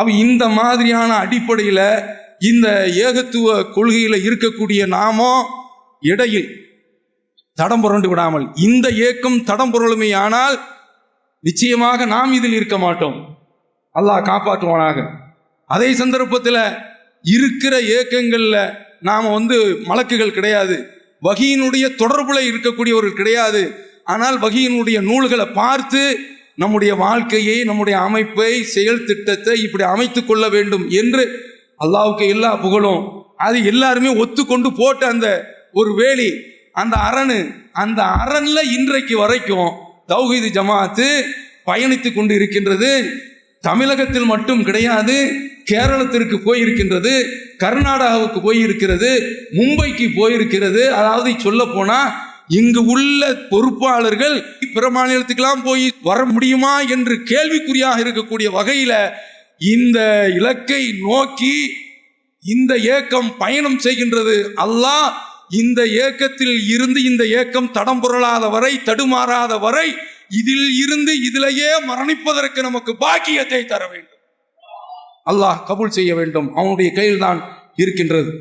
அப்போ இந்த மாதிரியான அடிப்படையில் இந்த ஏகத்துவ கொள்கையில் இருக்கக்கூடிய நாமோ இடையில் தடம் புரண்டு விடாமல் இந்த ஏக்கம் தடம் புரளுமே ஆனால் நிச்சயமாக நாம் இதில் இருக்க மாட்டோம். அல்லாஹ் காப்பாற்றுவானாக. அதே சந்தர்ப்பத்தில் இருக்கிற ஏக்கங்களில் நாம் வந்து மலக்குகள் கிடையாது. வகையினுடைய தொடர்புல இருக்கக்கூடியவர்கள் கிடையாது. ஆனால் வகையினுடைய நூல்களை பார்த்து நம்முடைய வாழ்க்கையை நம்முடைய அமைப்பை செயல் திட்டத்தை இப்படி அமைத்து கொள்ள வேண்டும் என்று அல்லாவுக்கு எல்லா புகழும். அது எல்லாருமே ஒத்துக்கொண்டு போட்ட அந்த ஒரு வேலி அந்த அரணு அந்த அரண்ல இன்றைக்கு வரைக்கும் தௌஹீது ஜமாத்து பயணித்து கொண்டு இருக்கின்றது தமிழகத்தில் மட்டும் கிடையாது கேரளத்திற்கு போயிருக்கின்றது கர்நாடகாவுக்கு போயிருக்கிறது மும்பைக்கு போயிருக்கிறது. அதாவது சொல்ல போனால் இங்கு உள்ள பொறுப்பாளர்கள் பிற மாநிலத்துக்கெல்லாம் போய் வர முடியுமா என்று கேள்விக்குறியாக இருக்கக்கூடிய வகையில் இந்த இலக்கை நோக்கி இந்த ஏக்கம் பயணம் செய்கின்றது. அல்லாஹ் இந்த ஏக்கத்தில் இருந்து இந்த ஏக்கம் தடம் புரளாத வரை தடுமாறாத வரை இதில் இருந்து இதிலேயே மரணிப்பதற்கு நமக்கு பாக்கியத்தை தர வேண்டும். அல்லாஹ் கபூல் செய்ய வேண்டும். அவனுடைய கையில் தான் இருக்கின்றது.